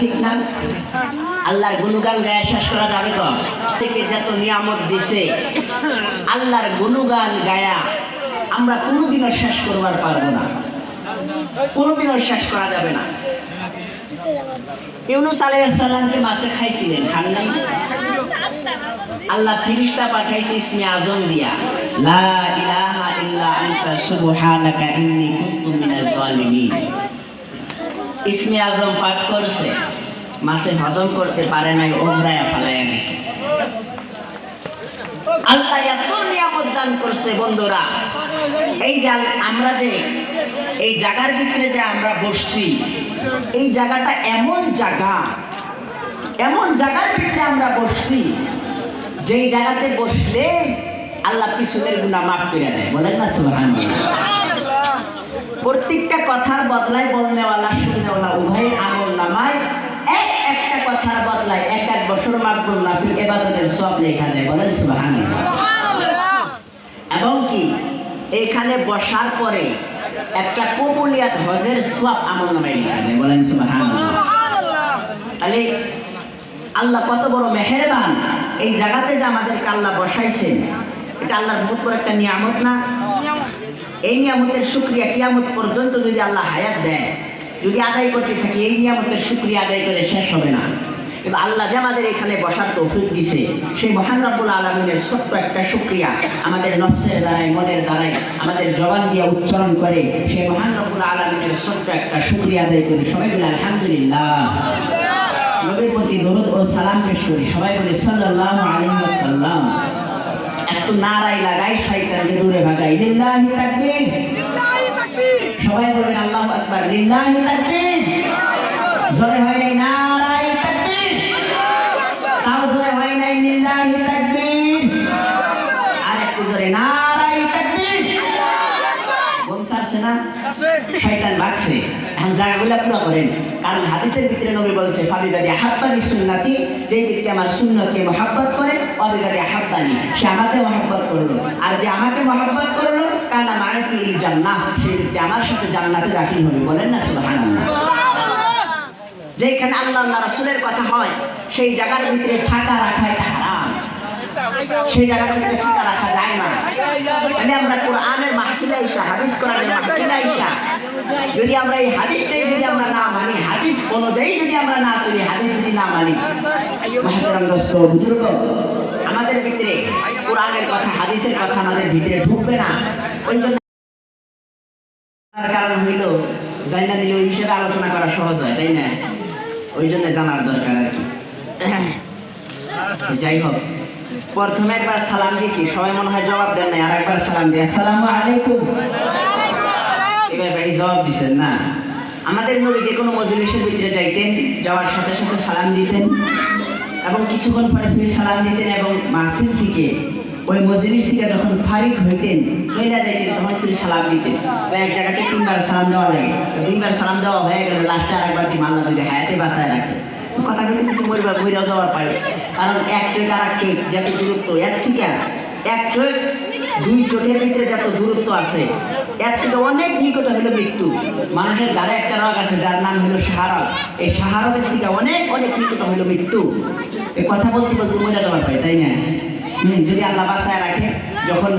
ঠিক না? আল্লাহর গুণগান গায়ে শেষ করা যাবে তো? যত নিয়ামত দিছে, আল্লাহর গুণগান গায়া আমরা কোনোদিনও শেষ করবার পারব না। কোনোদিনও শেষ করা যাবে না। ইউনুস আলাইসাল্লামকে মাছে খাইছিলেন, খান নাই? আল্লাহ ফিরিস্তা পাঠাইছে ইসমে আজম দিয়া, লা ইলাহা ইল্লা আনতা সুবহানাকা ইন্নী কুনতু মিনাজ জালিমিন ইসমে আজম পাঠ করছে। মাসে হজম করতে পারে নাই ওভরায়া ফালাইয়া গেছে আল্লাহ এত নিয়ামত দান করছে বন্ধুরা। এই যে আমরা যে এই জায়গার ভিতরে যে আমরা বসছি, এই জায়গাটা এমন জায়গা এমন জায়গার ভিতরে আমরা বসছি, যেই জায়গাতে বসলে আল্লাহ পিছনের গুণা মাফ করে দেয়। বলেন না সুবহানাল্লাহ। প্রত্যেকটা কথার বদলায় বলনেওয়ালা শুননেওয়ালা উভয় আমল নামায়। এক একটা কথার বদলায় এক এক বছর মাকবুল নাফিল এবাদতের সব লেখা দেয় বলেন সুবহানাল্লাহ। এবং কি? এখানে বসার পরে একটা কবুলিয়াত হজের সব আমল নামায় লেখা দেয় বলেন সুবহানাল্লাহ। তাহলে আল্লাহ কত বড় মেহেরবান। এই জায়গাতে যে আমাদেরকে আল্লাহ বসাইছেন এটা আল্লাহর বহুত বড় একটা নিয়ামত না? এই নিয়ামতের শুক্রিয়া কিয়ামত পর্যন্ত যদি আল্লাহ হায়াত দেয় যদি আদায় করতে থাকি, এই নিয়ামতের শুক্রিয়া আদায় করে শেষ হবে না। কিন্তু আল্লাহ যে আমাদের এখানে বসার তৌফিক দিছে, সেই মহান রাব্বুল আলমিনের ছোট্ট একটা শুক্রিয়া আমাদের নফসের দ্বারাই মনের দ্বারাই আমাদের জবান দিয়ে উচ্চারণ করে, সেই মহান রাব্বুল আলমিনের ছোট্ট একটা শুক্রিয়া আদায় করি সবাই বলে, আলহামদুলিল্লাহ। নবীর প্রতি দরুদ ও সালাম পেশ করি। সবাই বলি, সাল্লাল্লাহু আলাইহি ওয়াসাল্লাম। একটু নারাই লাগাই শয়তানকে দূরে ভাগাই লিল্লাহি তাকবীর। সবাই বলবেন আল্লাহু আকবার। লিল্লাহি তাকবীর। পুরো করেন। কারণ হাদিসের ভিতরে নবী বলছে ফাবিদাদি হাব্বানি সুন্নাতি যে ব্যক্তি আমার সুন্নতকে মহাব্বত করে অবিদাদি হাব্বানি সে আমাকে মহাব্বত করল। আর যে আমাকে মহাব্বত করল কানা মারফি ইল জান্নাহ সেই ব্যক্তি আমার সাথে জান্নাতে দাখিল হবে। বলেন না সুবহানাল্লাহ। যেখানে আল্লাহ আল্লাহ রাসূলের কথা হয় সেই জায়গার ভিতরে ফাঁকা রাখা এটা হারাম। সেই জায়গার ভিতরে ফাঁকা রাখা যায় না। তাহলে আমরা কোরআনের মাহফিলে আইসা হাদিস কোরআনের মাহফিলে আইসা যদি আমরা এই হাদিসটাই আমরা না মানি হাদিস অনুযায়ী যদি আমরা না চলি হাদিস যদি না মানি বুজুর্গ আমাদের ভিতরে কোরআনের কথা হাদিসের কথা আমাদের ভিতরে ঢুকবে না। ওই জন্য কারণ হইল যাই না দিলে ওই হিসেবে আলোচনা করা সহজ হয় তাই না? ওই জন্য জানার দরকার আর কি। যাই হোক প্রথমে একবার সালাম দিছি সবাই মনে হয় জবাব দেন নাই আর একবার সালাম দিই আসসালামু আলাইকুম। এবার ভাই জবাব দিছেন না? আমাদের নবী যে কোনো মজলিসের ভিতরে যাইতেন, যাওয়ার সাথে সাথে সালাম দিতেন এবং কিছুক্ষণ পরে ফির সালাম দিতেন এবং মাহফিল থেকে, ওই মজলিস থেকে যখন ফারিক হইতেন চলে যাইতেন, তখন ফির সালাম দিতেন। তো এক জায়গাতে তিনবার সালাম দেওয়া লাগে। দুইবার সালাম দেওয়া হয়ে গেলে, লাস্টে আরেকবার টিম আল্লাহ যদি হায়াতে বাঁচায় রাখে। কথা কিন্তু কিন্তু মরিবা মরিয়াও যাওয়ার পারে। কারণ এক চোখ আর এক চোখ যত দূরত্ব এর থেকে এক চোখ দুই চোখের ভিতরে যত দূরত্ব আছে এর থেকে অনেক নিকট হলো মৃত্যু। মানুষের দ্বারা একটা রোগ আছে যার নাম হলো সাহারক এই সাহারকের থেকে অনেক অনেক নিকট হলো মৃত্যু। এই কথা বলতে বলতে মরে যাওয়ার পায় তাই না? হুম, যদি আল্লাহ বাসায় রাখে যখন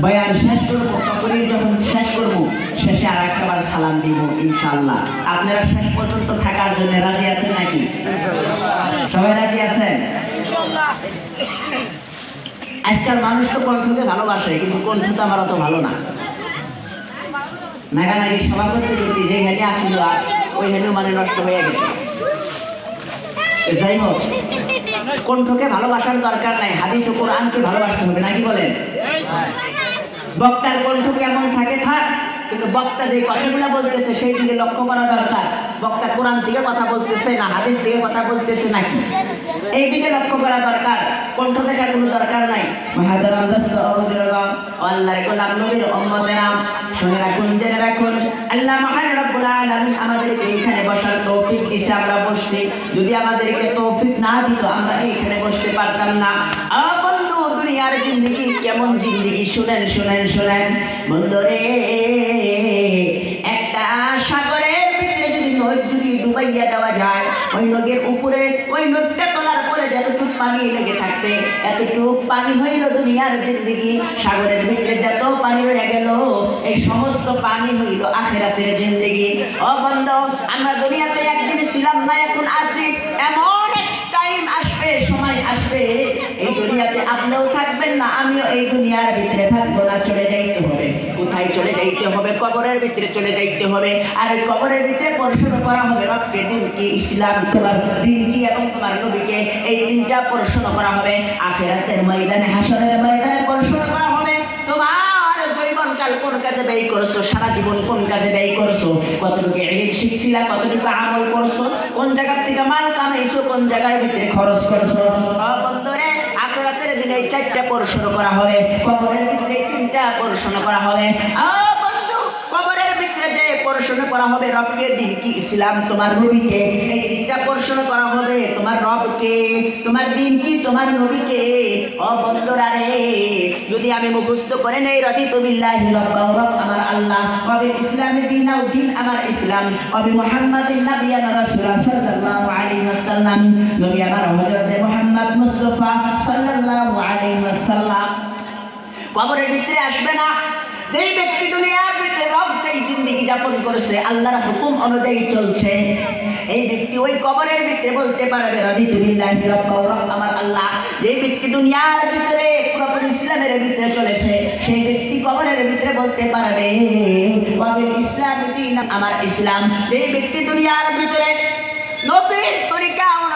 বয়ান শেষ করব তখনই যখন শেষ করব শেষে আর একবার সালাম দিব ইনশাল্লাহ আপনারা শেষ পর্যন্ত থাকার জন্য রাজি আছেন নাকি? সবাই রাজি আছেন? আজকাল মানুষ তো কণ্ঠকে ভালোবাসে, কিন্তু কণ্ঠ তো আমার অত ভালো না। নাগানাগি সভা করতে করতে যে হেঁটে আসছিল আর ওই হেঁটেও মানে নষ্ট হয়ে গেছে। যাই হোক, কণ্ঠকে ভালোবাসার দরকার নাই, হাদিস ও কোরআনকে ভালোবাসতে হবে, নাকি বলেন? বক্তার কণ্ঠ কেমন থাকে, থাক, কিন্তু বক্তা যে কথাগুলো বলতেছে, সেই দিকে লক্ষ্য করা দরকার। বক্তা কোরআন থেকে কথা বলতেছে না, হাদিস থেকে কথা বলতেছে নাকি? এই দিকে লক্ষ্য করা দরকার, কণ্ঠ দেখার কোনো দরকার নাই। আল্লাহর শুনে রাখুন, জেনে রাখুন, আল্লাহ এখানে বসার আমরা বসছি। যদি আমাদেরকে না আমরা এইখানে বসতে পারতাম না। বন্ধু কেমন জিন্দগি? শুনেন শুনেন শুনেন। বন্ধু রে নদীর উপরে, ওই নদীটা তোলার পরে যতটুকু পানি লেগে থাকবে, এতটুকু পানি হইল দুনিয়ার জিন্দিগি। সাগরের ভিতরে যত পানি রয়ে গেল, এই সমস্ত পানি হইল আখেরাতের জিন্দিগি। ও বন্ধ, আমরা দুনিয়াতে একদিন ছিলাম না, এখন আসি এমন এক টাইম আসবে, সময় আসবে। এই দুনিয়াতে আপনিও থাকবেন না, আমিও এই দুনিয়ার ভিতরে থাকব না। চলে যাইতে হবে। কোথায় চলে যাইতে হবে, কবরের ভিতরে চলে যাইতে হবে। আর ওই কবরের ভিতরে পড়াশোনা করা হবে রবকে দিন কি ইসলাম, তোমার দিন কি এবং তোমার নবীকে। এই তিনটা পড়াশোনা করা হবে। আখেরাতের ময়দানে, হাসরের ময়দানে পড়াশোনা করা হবে। তোমার আমল করছ? কোন জায়গার থেকে মাল জায়গার ভিতরে খরচ চারটা করা হবে। কবরের তিনটা পড়াশোনা করা হবে। করা হবে রবকে দিন কি ইসলাম তোমার নবীকে। এই তিনটা পড়াশোনা করা হবে তোমার রবকে, তোমার দিন কি তোমার নবীকে। ও বন্ধুরা যদি আমি মুখস্থ করে নেই রদি তুমিল্লাহি রব্বা রব আমার আল্লাহ কবে ইসলামের দিন আও দিন আমার ইসলাম। কবে মুহাম্মাদিন নাবিয়ানা রাসূল সাল্লাল্লাহু আলাইহি ওয়াসাল্লাম। নবী আমার হযরত মুহাম্মদ মুস্তাফা সাল্লাল্লাহু আলাইহি ওয়াসাল্লাম। কবরের ভিতরে আসবে না। যেই ব্যক্তি দুনিয়ার ভিতরে রব চাই জিন্দগি যাপন করেছে আল্লাহর হুকুম অনুযায়ী চলছে। এই ব্যক্তি ওই কবরের ভিতরে বলতে পারবে আমার আল্লাহ। যে ব্যক্তি দুনিয়ার ভিতরে পুরোপুরি ইসলামের ভিতরে চলেছে, সেই ব্যক্তি কবরের ভিতরে বলতে পারবে ইসলাম আমার ইসলাম। যে ব্যক্তি দুনিয়ার ভিতরে নবীর তরিকা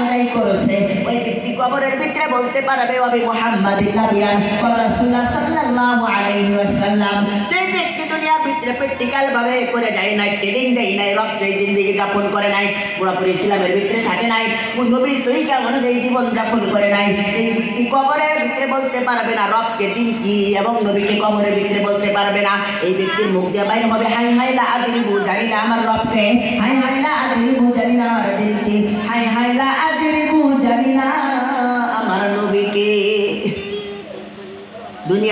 অনুযায়ী করেছে। ওই ব্যক্তি কবরের ভিতরে বলতে পারবে আমি মুহাম্মাদিন নাবিয়ান রাসূলুল্লাহ সাল্লাল্লাহু আলাইহি ওয়াসাল্লাম। যে ব্যক্তি দুনিয়ার ভিতরে প্র্যাকটিক্যাল ভাবে করে যায় নাই ট্রেনিং দেয় রক্ত যাপন করে নাই, পুরোপুরি ইসলামের ভিতরে থাকে নাই নবীর তরিকা অনুযায়ী জীবন যাপন করে নাই। এই ব্যক্তি কবরের ভিতরে বলতে পারবে না, রবকে দিন কি এবং নবীকে কবরের ভিতরে বলতে পারবে না। এই ব্যক্তির মুখ দিয়ে বাইরে হবে, হাই হাই, লা আদরিবু জানি না আমার রবকে, হাই হাই, লা আদরিবু জানি না আমার দিন কি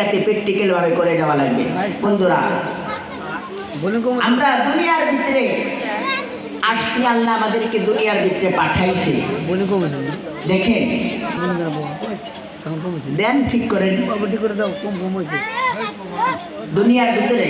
দুনিয়াতে প্র্যাকটিক্যাল ভাবে করে যাওয়া লাগবে বন্ধুরা আমরা দুনিয়ার ভিতরে আসছি আল্লাহ আমাদেরকে দুনিয়ার ভিতরে পাঠাইছে দেখেন দেন ঠিক করেন দুনিয়ার ভিতরে